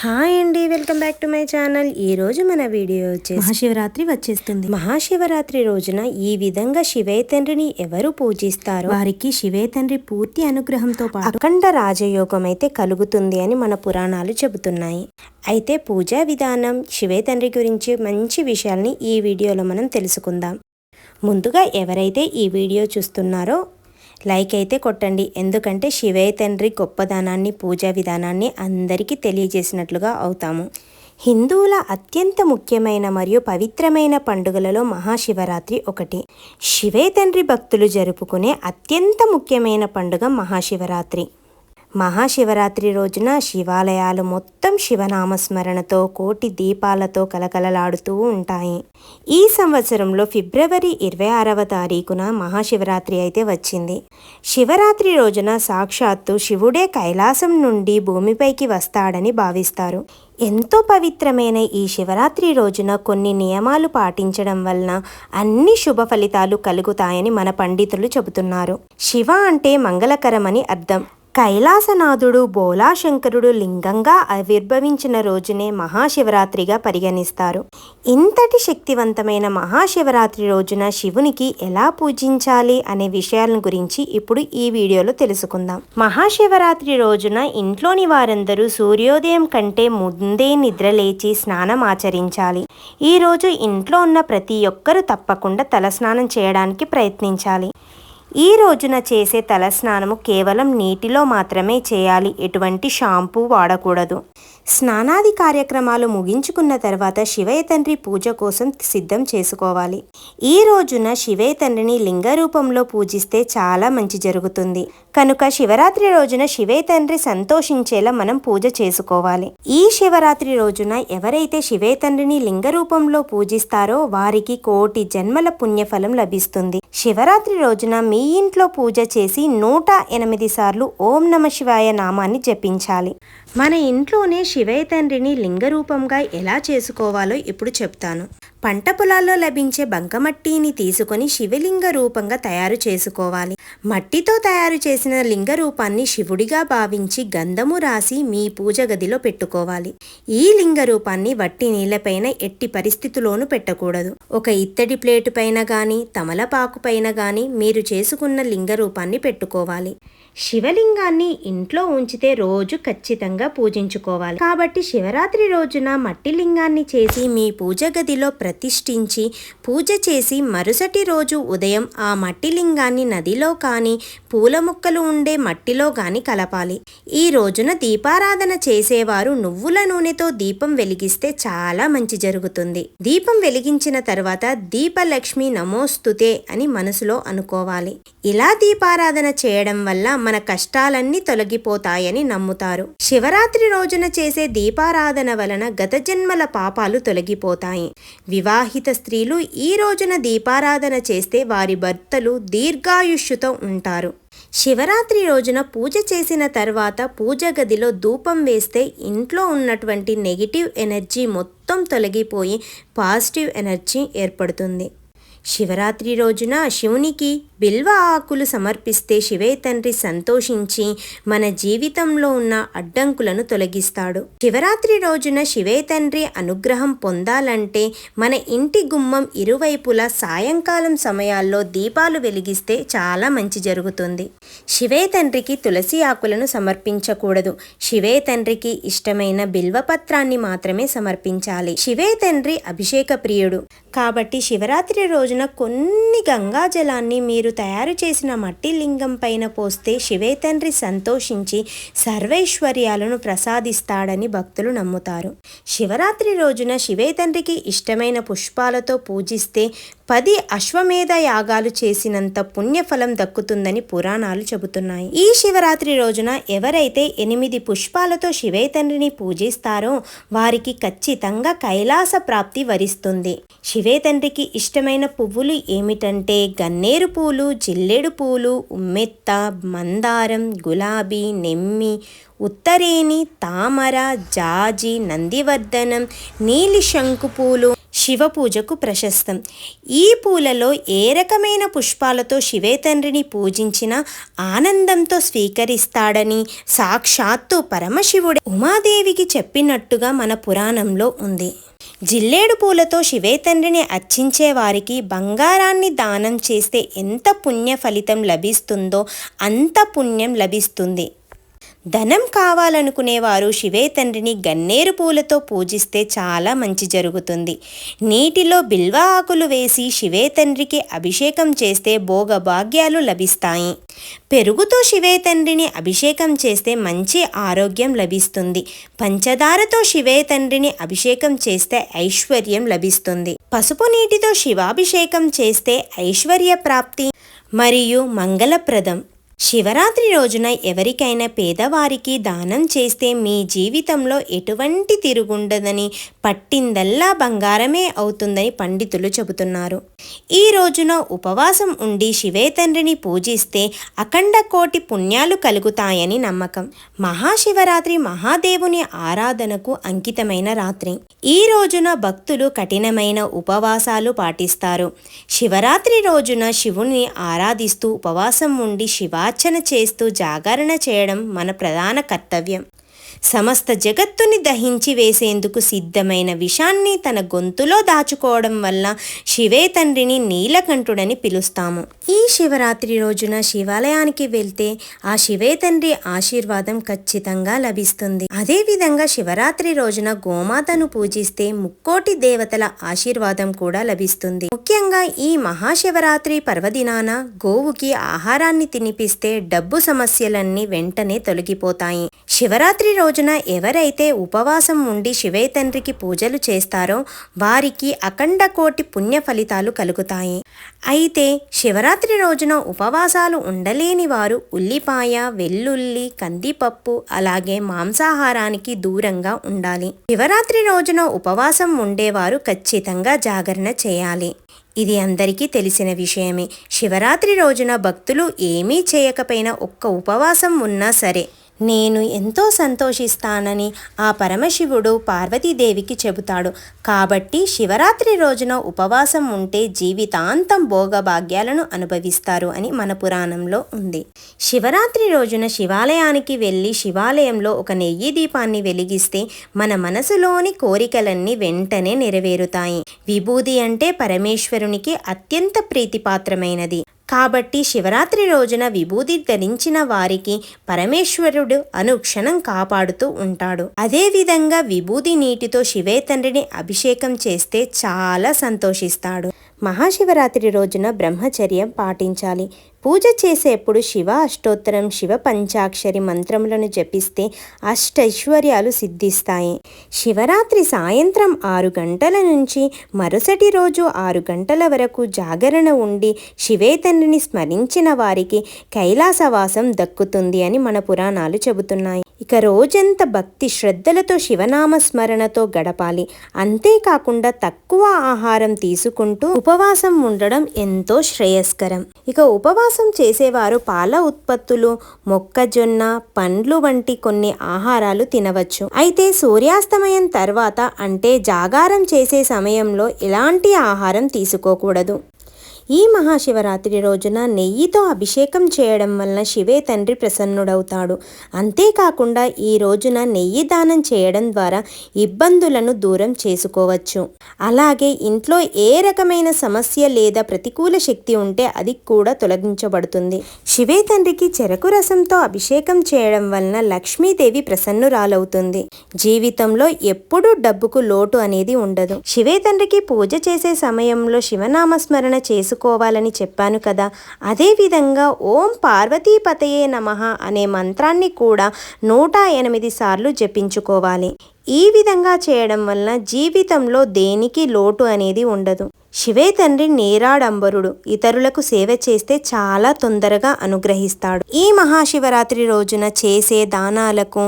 Hi అండి welcome back to my channel. ఈ రోజు మన వీడియో వచ్చేసి మహాశివరాత్రి వచ్చేస్తుంది. మహాశివరాత్రి రోజున ఈ విధంగా శివయ్య తండ్రిని ఎవరు పూజిస్తారో? వారికి శివే తండ్రి పూర్తి అనుగ్రహంతో పాటు అఖండ రాజయోగం అయితే కలుగుతుంది అని మన పురాణాలు చెబుతున్నాయి. అయితే పూజా విధానం శివయ్య తండ్రి గురించి మంచి విషయాల్ని ఈ వీడియోలో మనం తెలుసుకుందాం. ముందుగా ఎవరైతే ఈ వీడియో చూస్తున్నారో లైక్ అయితే కొట్టండి. ఎందుకంటే శివయ్య తండ్రి గొప్పదానాన్ని పూజా విధానాన్ని అందరికీ తెలియజేసినట్లుగా అవుతాము. హిందువుల అత్యంత ముఖ్యమైన మరియు పవిత్రమైన పండుగలలో మహాశివరాత్రి ఒకటి. శివయ్య తండ్రి భక్తులు జరుపుకునే అత్యంత ముఖ్యమైన పండుగ మహాశివరాత్రి. మహాశివరాత్రి రోజున శివాలయాలు మొత్తం శివనామస్మరణతో కోటి దీపాలతో కలకలలాడుతూ ఉంటాయి. ఈ సంవత్సరంలో ఫిబ్రవరి ఇరవై ఆరవ తారీఖున మహాశివరాత్రి అయితే వచ్చింది. శివరాత్రి రోజున సాక్షాత్తు శివుడే కైలాసం నుండి భూమిపైకి వస్తాడని భావిస్తారు. ఎంతో పవిత్రమైన ఈ శివరాత్రి రోజున కొన్ని నియమాలు పాటించడం వలన అన్ని శుభ ఫలితాలు కలుగుతాయని మన పండితులు చెబుతున్నారు. శివ అంటే మంగళకరమని అర్థం. కైలాసనాథుడు బోలాశంకరుడు లింగంగా ఆవిర్భవించిన రోజునే మహాశివరాత్రిగా పరిగణిస్తారు. ఇంతటి శక్తివంతమైన మహాశివరాత్రి రోజున శివునికి ఎలా పూజించాలి అనే విషయాలను గురించి ఇప్పుడు ఈ వీడియోలో తెలుసుకుందాం. మహాశివరాత్రి రోజున ఇంట్లోని వారందరూ సూర్యోదయం కంటే ముందే నిద్రలేచి స్నానం ఆచరించాలి. ఈ రోజు ఇంట్లో ఉన్న ప్రతి ఒక్కరూ తప్పకుండా తలస్నానం చేయడానికి ప్రయత్నించాలి. ఈ రోజున చేసే తలస్నానము కేవలం నీటిలో మాత్రమే చేయాలి. ఎటువంటి షాంపూ వాడకూడదు. స్నానాది కార్యక్రమాలు ముగించుకున్న తర్వాత శివయ్య తండ్రి పూజ కోసం సిద్ధం చేసుకోవాలి. ఈ రోజున శివయ్య తండ్రిని లింగ రూపంలో పూజిస్తే చాలా మంచి జరుగుతుంది. కనుక శివరాత్రి రోజున శివే తండ్రి సంతోషించేలా మనం పూజ చేసుకోవాలి. ఈ శివరాత్రి రోజున ఎవరైతే శివే తండ్రిని లింగ రూపంలో పూజిస్తారో వారికి కోటి జన్మల పుణ్యఫలం లభిస్తుంది. శివరాత్రి రోజున మీ ఇంట్లో పూజ చేసి నూట ఎనిమిది సార్లు ఓం నమ శివాయ నామాన్ని జపించాలి. మన ఇంట్లోనే శివయ తండ్రిని లింగ రూపంగా ఎలా చేసుకోవాలో ఇప్పుడు చెప్తాను. పంట పొలాల్లో లభించే బంకమట్టిని తీసుకొని శివలింగ రూపంగా తయారు చేసుకోవాలి. మట్టితో తయారు చేసిన లింగ రూపాన్ని శివుడిగా భావించి గంధము రాసి మీ పూజ గదిలో పెట్టుకోవాలి. ఈ లింగ రూపాన్ని వట్టి నీళ్ళపైన ఎట్టి పరిస్థితిలోనూ పెట్టకూడదు. ఒక ఇత్తడి ప్లేటు పైన గాని తమలపాకు పైన గాని మీరు చేసుకున్న లింగ రూపాన్ని పెట్టుకోవాలి. శివలింగాన్ని ఇంట్లో ఉంచితే రోజు ఖచ్చితంగా పూజించుకోవాలి. కాబట్టి శివరాత్రి రోజున మట్టి లింగాన్ని చేసి మీ పూజ గదిలో ప్రతిష్ఠించి పూజ చేసి మరుసటి రోజు ఉదయం ఆ మట్టి లింగాన్ని నదిలో కానీ పూల మొక్కలు ఉండే మట్టిలో కానీ కలపాలి. ఈ రోజున దీపారాధన చేసేవారు నువ్వుల నూనెతో దీపం వెలిగిస్తే చాలా మంచి జరుగుతుంది. దీపం వెలిగించిన తర్వాత దీపలక్ష్మి నమోస్తుతే అని మనసులో అనుకోవాలి. ఇలా దీపారాధన చేయడం వల్ల మన కష్టాలన్నీ తొలగిపోతాయని నమ్ముతారు. శివరాత్రి రోజున చేసే దీపారాధన వలన గత జన్మల పాపాలు తొలగిపోతాయి. వివాహిత స్త్రీలు ఈ రోజున దీపారాధన చేస్తే వారి భర్తలు దీర్ఘాయుష్యుతో ఉంటారు. శివరాత్రి రోజున పూజ చేసిన తర్వాత పూజ గదిలో ధూపం వేస్తే ఇంట్లో ఉన్నటువంటి నెగిటివ్ ఎనర్జీ మొత్తం తొలగిపోయి పాజిటివ్ ఎనర్జీ ఏర్పడుతుంది. శివరాత్రి రోజున శివునికి బిల్వ ఆకులు సమర్పిస్తే శివే తండ్రి సంతోషించి మన జీవితంలో ఉన్న అడ్డంకులను తొలగిస్తాడు. శివరాత్రి రోజున శివే తండ్రి అనుగ్రహం పొందాలంటే మన ఇంటి గుమ్మం ఇరువైపులా సాయంకాలం సమయాల్లో దీపాలు వెలిగిస్తే చాలా మంచి జరుగుతుంది. శివే తండ్రికి తులసి ఆకులను సమర్పించకూడదు. శివే తండ్రికి ఇష్టమైన బిల్వపత్రాన్ని మాత్రమే సమర్పించాలి. శివే తండ్రి అభిషేక ప్రియుడు. కాబట్టి శివరాత్రి రోజున కొన్ని గంగా జలాన్ని మీరు తయారు చేసిన మట్టి లింగం పైన పోస్తే శివే తండ్రి సంతోషించి సర్వైశ్వర్యాలను ప్రసాదిస్తాడని భక్తులు నమ్ముతారు. శివరాత్రి రోజున శివే తండ్రికి ఇష్టమైన పుష్పాలతో పూజిస్తే పది అశ్వమేధ యాగాలు చేసినంత పుణ్యఫలం దక్కుతుందని పురాణాలు చెబుతున్నాయి. ఈ శివరాత్రి రోజున ఎవరైతే ఎనిమిది పుష్పాలతో శివే తండ్రిని పూజిస్తారో వారికి ఖచ్చితంగా కైలాస ప్రాప్తి వరిస్తుంది. శివే తండ్రికి ఇష్టమైన పువ్వులు ఏమిటంటే గన్నేరు పూలు జిల్లెడు పూలు ఉమ్మెత్త మందారం గులాబీ నెమ్మి ఉత్తరేణి తామర జాజి నందివర్ధనం నీలి శంకు పూలు శివ పూజకు ప్రశస్తం. ఈ పూలలో ఏ రకమైన పుష్పాలతో శివేతండ్రిని పూజించినా ఆనందంతో స్వీకరిస్తాడని సాక్షాత్తు పరమశివుడు ఉమాదేవికి చెప్పినట్టుగా మన పురాణంలో ఉంది. జిల్లేడు పూలతో శివేతండ్రిని అర్చించే వారికి బంగారాన్ని దానం చేస్తే ఎంత పుణ్య ఫలితం లభిస్తుందో అంత పుణ్యం లభిస్తుంది. ధనం కావాలనుకునేవారు శివే తండ్రిని గన్నేరు పూలతో పూజిస్తే చాలా మంచి జరుగుతుంది. నీటిలో బిల్వ ఆకులు వేసి శివే తండ్రికి అభిషేకం చేస్తే భోగభాగ్యాలు లభిస్తాయి. పెరుగుతో శివే తండ్రిని అభిషేకం చేస్తే మంచి ఆరోగ్యం లభిస్తుంది. పంచదారతో శివే తండ్రిని అభిషేకం చేస్తే ఐశ్వర్యం లభిస్తుంది. పసుపు నీటితో శివాభిషేకం చేస్తే ఐశ్వర్య ప్రాప్తి. మరియు మంగళప్రదం. శివరాత్రి రోజున ఎవరికైనా పేదవారికి దానం చేస్తే మీ జీవితంలో ఎటువంటి తిరుగుండదని పట్టిందల్లా బంగారమే అవుతుందని పండితులు చెబుతున్నారు. ఈ రోజున ఉపవాసం ఉండి శివే తండ్రిని పూజిస్తే అఖండ కోటి పుణ్యాలు కలుగుతాయని నమ్మకం. మహాశివరాత్రి మహాదేవుని ఆరాధనకు అంకితమైన రాత్రి. ఈ రోజున భక్తులు కఠినమైన ఉపవాసాలు పాటిస్తారు. శివరాత్రి రోజున శివుని ఆరాధిస్తూ ఉపవాసం ఉండి అర్చన చేస్తూ జాగరణ చేయడం మన ప్రధాన కర్తవ్యం. సమస్త జగత్తుని దహించి వేసేందుకు సిద్ధమైన విషాన్ని తన గొంతులో దాచుకోవడం వల్ల శివే తండ్రిని నీలకంఠుడని పిలుస్తాము. ఈ శివరాత్రి రోజున శివాలయానికి వెళ్తే ఆ శివే తండ్రి ఆశీర్వాదం ఖచ్చితంగా లభిస్తుంది. అదేవిధంగా శివరాత్రి రోజున గోమాతను పూజిస్తే ముక్కోటి దేవతల ఆశీర్వాదం కూడా లభిస్తుంది. ముఖ్యంగా ఈ మహాశివరాత్రి పర్వదినాన గోవుకి ఆహారాన్ని తినిపిస్తే డబ్బు సమస్యలన్నీ వెంటనే తొలగిపోతాయి. శివరాత్రి రోజున ఎవరైతే ఉపవాసం ఉండి శివయ్య తండ్రికి పూజలు చేస్తారో వారికి అఖండ కోటి పుణ్య ఫలితాలు కలుగుతాయి. అయితే శివరాత్రి రోజున ఉపవాసాలు ఉండలేని వారు ఉల్లిపాయ వెల్లుల్లి కందిపప్పు అలాగే మాంసాహారానికి దూరంగా ఉండాలి. శివరాత్రి రోజున ఉపవాసం ఉండేవారు ఖచ్చితంగా జాగరణ చేయాలి. ఇది అందరికీ తెలిసిన విషయమే. శివరాత్రి రోజున భక్తులు ఏమీ చేయకపోయినా ఒక్క ఉపవాసం ఉన్నా సరే నేను ఎంతో సంతోషిస్తానని ఆ పరమశివుడు పార్వతీదేవికి చెబుతాడు. కాబట్టి శివరాత్రి రోజున ఉపవాసం ఉంటే జీవితాంతం భోగభాగ్యాలను అనుభవిస్తారు అని మన పురాణంలో ఉంది. శివరాత్రి రోజున శివాలయానికి వెళ్ళి శివాలయంలో ఒక నెయ్యి దీపాన్ని వెలిగిస్తే మన మనసులోని కోరికలన్నీ వెంటనే నెరవేరుతాయి. విభూది అంటే పరమేశ్వరునికి అత్యంత ప్రీతిపాత్రమైనది. కాబట్టి శివరాత్రి రోజున విభూది ధరించిన వారికి పరమేశ్వరుడు అనుక్షణం కాపాడుతూ ఉంటాడు. అదేవిధంగా విభూది నీటితో శివే తండ్రిని అభిషేకం చేస్తే చాలా సంతోషిస్తాడు. మహాశివరాత్రి రోజున బ్రహ్మచర్యం పాటించాలి. పూజ చేసేప్పుడు శివ అష్టోత్తరం శివ పంచాక్షరి మంత్రములను జపిస్తే అష్టైశ్వర్యాలు సిద్ధిస్తాయి. శివరాత్రి సాయంత్రం ఆరు గంటల నుంచి మరుసటి రోజు ఆరు గంటల వరకు జాగరణ ఉండి శివేతనుని స్మరించిన వారికి కైలాసవాసం దక్కుతుంది అని మన పురాణాలు చెబుతున్నాయి. ఇక రోజంతా భక్తి శ్రద్ధలతో శివనామ స్మరణతో గడపాలి. అంతేకాకుండా తక్కువ ఆహారం తీసుకుంటూ ఉపవాసం ఉండడం ఎంతో శ్రేయస్కరం. ఇక ఉపవాసం చేసేవారు పాల ఉత్పత్తులు మొక్కజొన్న పండ్లు వంటి కొన్ని ఆహారాలు తినవచ్చు. అయితే సూర్యాస్తమయం తర్వాత అంటే జాగారం చేసే సమయంలో ఎలాంటి ఆహారం తీసుకోకూడదు. ఈ మహాశివరాత్రి రోజున నెయ్యితో అభిషేకం చేయడం వలన శివే తండ్రి ప్రసన్నుడవుతాడు. అంతేకాకుండా ఈ రోజున నెయ్యి దానం చేయడం ద్వారా ఇబ్బందులను దూరం చేసుకోవచ్చు. అలాగే ఇంట్లో ఏ రకమైన సమస్య లేదా ప్రతికూల శక్తి ఉంటే అది కూడా తొలగించబడుతుంది. శివే తండ్రికి చెరకు రసంతో అభిషేకం చేయడం వలన లక్ష్మీదేవి ప్రసన్నురాలవుతుంది. జీవితంలో ఎప్పుడూ డబ్బుకు లోటు అనేది ఉండదు. శివే తండ్రికి పూజ చేసే సమయంలో శివనామస్మరణ చేసుకోవాలని చెప్పాను కదా. అదేవిధంగా ఓం పార్వతీపతయే నమః అనే మంత్రాన్ని కూడా నూట ఎనిమిది సార్లు జపించుకోవాలి. ఈ విధంగా చేయడం వలన జీవితంలో దేనికి లోటు అనేది ఉండదు. శివే తండ్రి నేరాడంబరుడు. ఇతరులకు సేవ చేస్తే చాలా తొందరగా అనుగ్రహిస్తాడు. ఈ మహాశివరాత్రి రోజున చేసే దానాలకు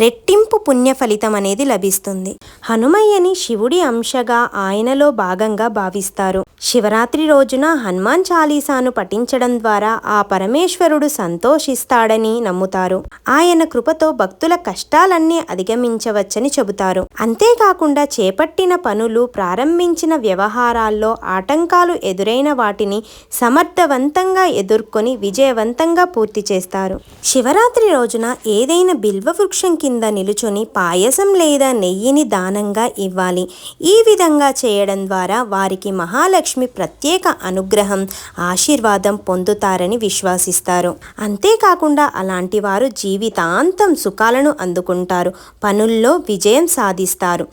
రెట్టింపు పుణ్య ఫలితం అనేది లభిస్తుంది. హనుమయ్యని శివుడి అంశగా ఆయనలో భాగంగా భావిస్తారు. శివరాత్రి రోజున హనుమాన్ చాలీసాను పఠించడం ద్వారా ఆ పరమేశ్వరుడు సంతోషిస్తాడని నమ్ముతారు. ఆయన కృపతో భక్తుల కష్టాలన్నీ అధిగమించవచ్చని చెబుతారు. అంతేకాకుండా చేపట్టిన పనులు ప్రారంభించిన వ్యవహారాల్లో ఆటంకాలు ఎదురైన వాటిని సమర్థవంతంగా ఎదుర్కొని విజయవంతంగా పూర్తి చేస్తారు. శివరాత్రి రోజున ఏదైనా బిల్వ వృక్షం కింద నిలుచుని పాయసం లేదా నెయ్యిని దానంగా ఇవ్వాలి. ఈ విధంగా చేయడం ద్వారా వారికి మహాలక్ష్మి ప్రత్యేక అనుగ్రహం ఆశీర్వాదం పొందుతారని విశ్వసిస్తారు. అంతేకాకుండా అలాంటి వారు జీవితాంతం సుఖాలను అందుకుంటారు పనుల్లో విజయం సాధిస్తారు.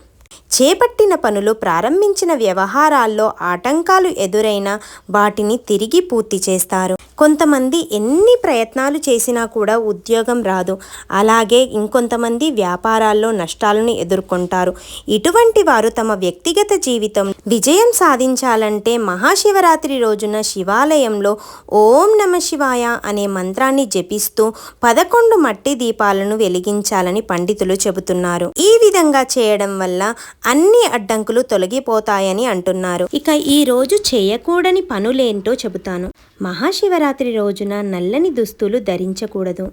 చేపట్టిన పనులు ప్రారంభించిన వ్యవహారాల్లో ఆటంకాలు ఎదురైనా వాటిని తిరిగి పూర్తి చేస్తారు. కొంతమంది ఎన్ని ప్రయత్నాలు చేసినా కూడా ఉద్యోగం రాదు. అలాగే ఇంకొంతమంది వ్యాపారాల్లో నష్టాలను ఎదుర్కొంటారు. ఇటువంటి వారు తమ వ్యక్తిగత జీవితం విజయం సాధించాలంటే మహాశివరాత్రి రోజున శివాలయంలో ఓం నమ శివాయ అనే మంత్రాన్ని జపిస్తూ పదకొండు మట్టి దీపాలను వెలిగించాలని పండితులు చెబుతున్నారు. ఈ విధంగా చేయడం వల్ల అన్ని అడ్డంకులు తొలగిపోతాయని అంటున్నారు. ఇక ఈ రోజు చేయకూడని పనులేంటో చెబుతాను. మహాశివరాత్రి రోజున నల్లని దుస్తులు ధరించకూడదు.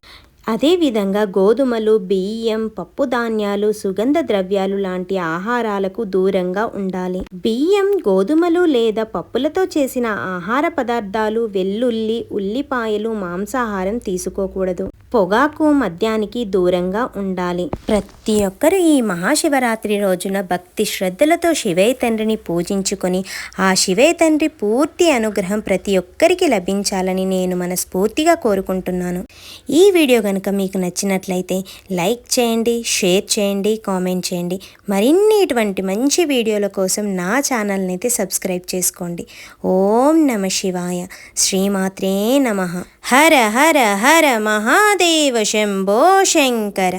అదేవిధంగా గోధుమలు బియ్యం పప్పు ధాన్యాలు సుగంధ ద్రవ్యాలు లాంటి ఆహారాలకు దూరంగా ఉండాలి. బియ్యం గోధుమలు లేదా పప్పులతో చేసిన ఆహార పదార్థాలు వెల్లుల్లి ఉల్లిపాయలు మాంసాహారం తీసుకోకూడదు. పొగాకు మద్యానికి దూరంగా ఉండాలి. ప్రతి ఒక్కరు ఈ మహాశివరాత్రి రోజున భక్తి శ్రద్ధలతో శివయ్య తండ్రిని పూజించుకొని ఆ శివయ్య తండ్రి పూర్తి అనుగ్రహం ప్రతి ఒక్కరికి లభించాలని నేను మనస్ఫూర్తిగా కోరుకుంటున్నాను. ఈ వీడియో కనుక మీకు నచ్చినట్లయితే లైక్ చేయండి షేర్ చేయండి కామెంట్ చేయండి. మరిన్ని ఇటువంటి మంచి వీడియోల కోసం నా ఛానల్ని అయితే సబ్స్క్రైబ్ చేసుకోండి. ఓం నమ శివాయ. శ్రీమాత్రే నమ. हर हर हर महादेव शम्भो शङ्कर